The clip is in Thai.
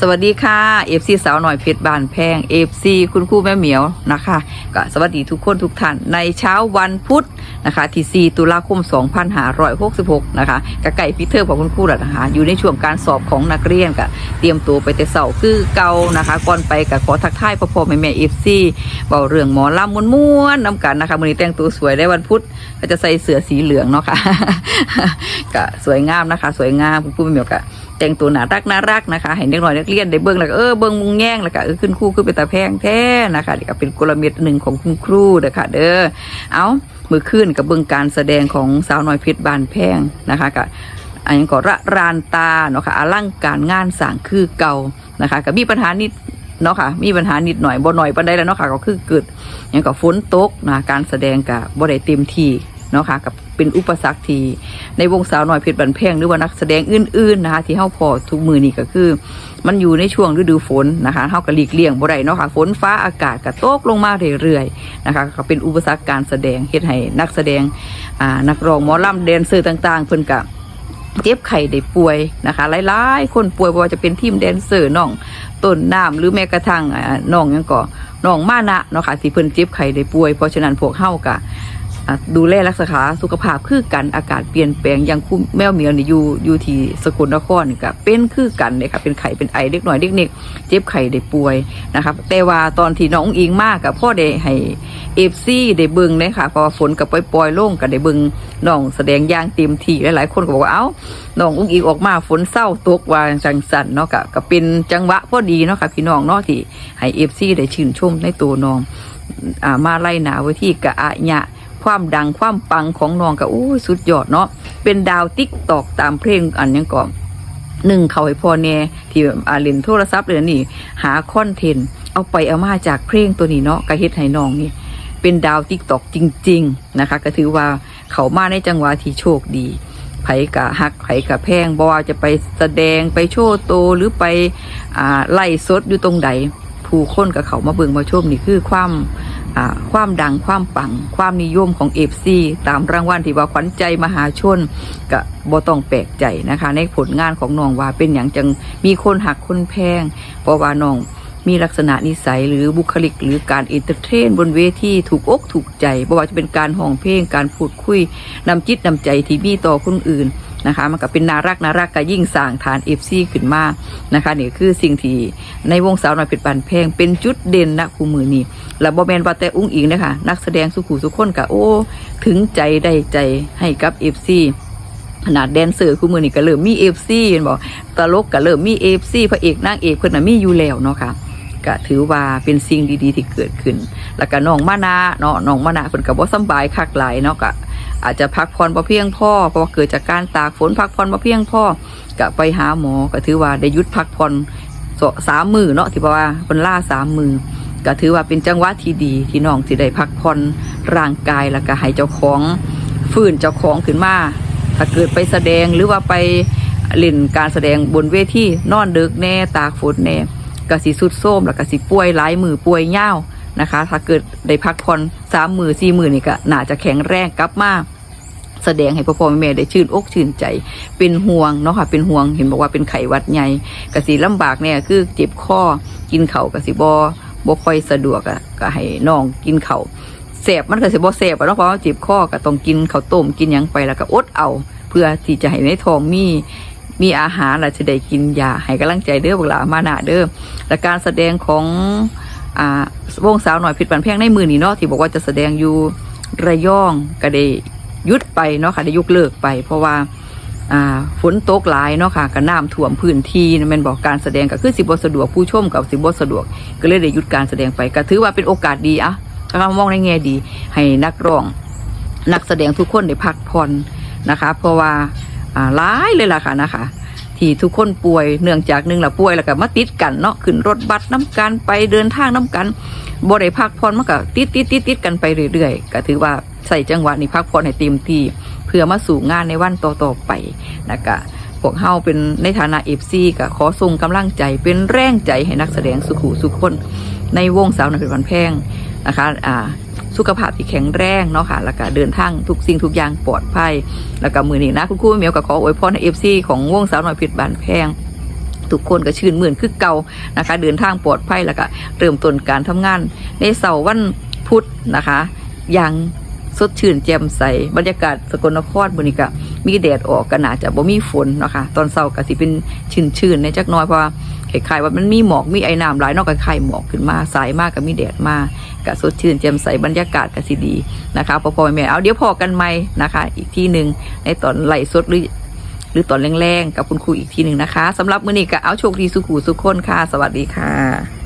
สวัสดีค่ะ FC สาวหน่อยเพชรบานแพง FC คุณครูแม่เหมียวนะคะก็สวัสดีทุกคนทุกท่านในเช้าวันพุธนะคะที่4ตุลาคม 2566 นะคะกะไก่พิเทอร์ของคุณครูแล้วนะคะอยู่ในช่วงการสอบของนักเรียนก็เตรียมตัวไปแต่เสาร์คือเก่านะคะก่อนไปก็ขอทักทายพ่อพ่อแม่แม่ FC เบาเรื่องหมอลำม้วนๆน้ำกันนะคะมือนี้แต่งตัวสวยได้วันพุธก็จะใส่เสื้อสีเหลืองเนาะค่ะก็สวยงามนะคะ สวยงามคุณครูแม่เหมียวก็ แต่งตัวน่ารักน่ารักนะคะ ให้เด็กน้อยนักเรียนได้เบิ่งแล้วก็เออเบิ่งมุงแย่งแล้วก็เออขึ้นคู่ขึ้นไปตาแพงแท้นะคะนี่ก็เป็นกลเม็ดหนึ่งของคุณครูเด้อค่ะเด้อเอามือขึ้นกับเบิ่งการแสดงของสาวน้อยเพชรบานแพงนะคะก็อันนี้ก็ระรานตาเนาะค่ะอลังการงานสางคือเก่านะคะก็มีปัญหานิดเนาะค่ะมีปัญหานิดหน่อยบ่หน่อยปานใดแล้วเนาะค่ะก็คือเกิดอย่างกับฝนตกนะการแสดงกับบ่ได้เต็มที่เนาะค่ะกับ เป็นอุปสรรคที่ในวงสาวหน้อยเพชรบันแพงหรือว่านักแสดงอื่นๆนะคะที่เฮาพอทุกมือนี่ก็คือ มันอยู่ในช่วงฤดูฝนนะคะเฮาก็หลีกเลี่ยงบ่ได้เนาะค่ะฝนฟ้าอากาศก็ตกลงมาเรื่อยๆนะคะก็เป็นอุปสรรคการแสดงเฮ็ดให้นักแสดงอ่านักร้องหมอลำแดนเซอร์ต่าง ๆ เพิ่นก็เจ็บไข้ได้ป่วยนะคะหลายๆ คนป่วยบ่ว่าจะเป็นทีมแดนเซอร์น้องต้นน้ำหรือแม้กระทั่งอ่าน้องยังก็น้องมานะเนาะค่ะที่เพิ่นเจ็บไข้ได้ป่วย เพราะฉะนั้นพวกเฮาก็อะ ดูแลรักษาสุขภาพคือกันอากาศเปลี่ยนแปลงอย่างคู่แมวเหมียวนี่อยู่อยู่ที่สกลนครนี่ก็เป็นคือกันเลยค่ะเป็นไข้เป็นไอเด็กหน่อยเด็กน็กเจ็บไข้ได้ป่วยนะครับแต่ว่าตอนที่น้องอิงมากกับพ่อได้ให้เอฟซีได้เบิ่งเลยค่ะเพอฝนกับปล่อยๆลงก็ได้เบิ่งน้องแสดงอย่างเต็มที่หลายๆคนก็บอกว่าเอ้าน้องอุ้งอิงออกมาฝนเศร้าตกว่าจังสันเนาะก็ก็เป็นจังหวะพอดีเนาะค่ะพี่น้องเนาะที่ให้เอฟซีได้ชื่นชมในตัวน้องอ่ามาไล่หนาไว้ที่กะอะญะ ความดังความปังของน้องก็อู้สุดยอดเนาะเป็นดาวติ๊กตอกตามเพลงอันยังก่อนหนึ่งเขาให้พอแน่ที่อาเล่นโทรศัพท์เลยนี่ หาคอนเทนต์เอาไปเอามาจากเพลงตัวนี้เนาะกระเฮ็ดให้น้องนี่ เป็นดาวติ๊กตอกจริง ๆนะคะ ก็ถือว่าเขามาในจังหวะที่โชคดีไผกะฮักไผกะแพงบ่าจะไปแสดงไปโชว์โตวหรือไปอไล่สดอยู่ตรงใด ผู้คนกับเขามาเบิ่งมาชมนี่คือความความดังความปัง ความนิยมของเอฟซีตามรางวัลที่ว่าขวัญใจมหาชนก็บ่ต้องแปลกใจนะคะ ในผลงานของน้องว่าเป็นอย่างจังมีคนหักคนแพง เพราะว่าน้องมีลักษณะนิสัยหรือบุคลิก หรือการเอนเตอร์เทน บนเวทีถูกอกถูกใจบ่ว่าจะเป็นการห้องเพลงการพูดคุยนำจิตนำใจที่มีต่อคนอื่น นะคะ มันก็เป็นนารักนารักก็ยิ่งสร้างฐานเอฟซีขึ้นมานะคะนี่คือสิ่งที่ในวงสาวน้อยเพชรบานแพงเป็นจุดเด่นนะคู่มือนี้แล้วบอแมนว่าแต่อุ้งอิงนะคะนักแสดงสุขุสุขคนกะโอ้ถึงใจได้ใจให้กับเอฟซีขนาดแดนเซอร์คู่มือนี่ก็เริ่มมีเอฟซีเห็นบอกตลกก็เริ่มมีเอฟซีพระเอกนางเอกเพิ่นน่ะมีอยู่แล้วเนาะค่ะก็ถือว่าเป็นสิ่งดีๆที่เกิดขึ้น แล้วก็น้องมานาเนาะน้องมานาเพิ่นก็บ่สบายคักหลายเนาะก็ อาจจะพักผ่อนบ่เพียงพอเพราะเกิดจากการตากฝนพักผ่อนบ่เพียงพอก็ไปหาหมอก็ถือว่าได้ยุดพักผ่อนสามมือเนาะที่บอกว่าเพิ่นล่าสามมือก็ถือว่าเป็นจังหวะที่ดีที่น้องสิได้พักผ่อนร่างกายแล้วก็ให้เจ้าของฟื้นเจ้าของขึ้นมาถ้าเกิดไปแสดงหรือว่าไปเล่นการแสดงบนเวทีนอนดึกแน่ตากฝนแน่ก็สิสุดโทมแล้วก็สิป่วยหลายมือป่วยเง่าว นะคะ ถ้าเกิดได้พักผ่อนสามมือสี่มือนี่ก็น่าจะแข็งแรงกลับมาแสดงให้พ่อพ่อแม่ได้ชื่นอกชื่นใจ เป็นห่วงเนาะค่ะเป็นห่วงเห็นบอกว่าเป็นไขวัดใหญ่กะสิลำบากเนี่ยคือเจ็บคอกินเข่าวกสิบอบ่ค่อยสะดวกอะก็ให้น้องกินเขาวแสบมันก็สิบ่แสบอะเนาะเพราะว่าเจ็บคอก็ต้องกินข้าวต้มกินยังไปแล้วก็อดเอา เพื่อที่จะให้ในท้องมีมีอาหารแล้วจะได้กินยาให้กำลังใจเด้อพวกหลามาหนาเด้อและการแสดงของ อ่าวงสาวหน่อยผิดปันแพงในมือนี่เนาะที่บอกว่าจะแสดงอยู่ระยองก็ได้ยุดไปเนาะค่ะได้ยกเลิกไป เพราะว่าอ่าฝนตกหลายเนาะค่ะก็น้ำท่วมพื้นที่แมันบอกการแสดงก็คือสิบสะดวกผู้ชมกับสิบสะดวก ก็เลยได้ยุดการแสดงไปก็ถือว่าเป็นโอกาสดีอะถ้าเรามองในแง่ดี ให้นักร้อง นักแสดงทุกคนได้พักผ่อนนะคะ เพราะว่าอ่าหลายเลยล่ะค่ะนะคะ ที่ทุกคนป่วยเนื่องจากหนึ่งละป่วยแล้วก็มาติดกันเนาะขึ้นรถบัสน้ำกันไปเดินทางน้ำกันบ่ได้พักผ่อนมันก็ติดติดติดติดกันไปเรื่อยๆ ก็ถือว่าใส่จังหวะนี้พักผ่อนให้เต็มที่เพื่อมาสู่งานในวันต่อๆไปนะคะพวกเฮาเป็นในฐานะเอฟซีก็ขอส่งกำลังใจเป็นแรงใจให้นักแสดงสุขุสุขคน ในวงสาวนักเป็นวันแพงนะคะอ่า สุขภาพที่แข็งแรงเนาะค่ะแล้วก็เดินทางทุกสิ่งทุกอย่างปลอดภัย แล้วก็มือนี้นะคุณครูเหมียวก็ขออวยพรให้เอฟซีของวงสาวหน่อยผิดบานแพงทุกคนก็ชื่นมื่นคือเก่านะคะ เดินทางปลอดภัยแล้วก็เริ่มต้นการทำงาน ในเสาร์วันพุธนะคะ อย่าง สดชื่นแจ่มใส บรรยากาศสกลนครบริกะมีแดดออกก็น่าจะบ่มีฝนเนาะคะตอนเสาก็สิเป็นชื้นๆในจักน้อยเพราะว่าคล้ายๆว่ามันมีหมอกมีไอ้น้ำหลายนอกก็คล้ายหมอกขึ้นมาสายมากก็มีแดดมากก็สดชื่นแจ่มใสบรรยากาศก็สิดีนะคะพอๆแม่เอาเดี๋ยวพอกันไหมนะคะ อีกที่หนึ่งในตอนไหลสดหรือหรือตอนแรงๆกับคุณครูอีกทีหนึ่งนะคะสำหรับมื้อนี้ก็เอาโชคดีสุขูสุขคนค่ะ สวัสดีค่ะ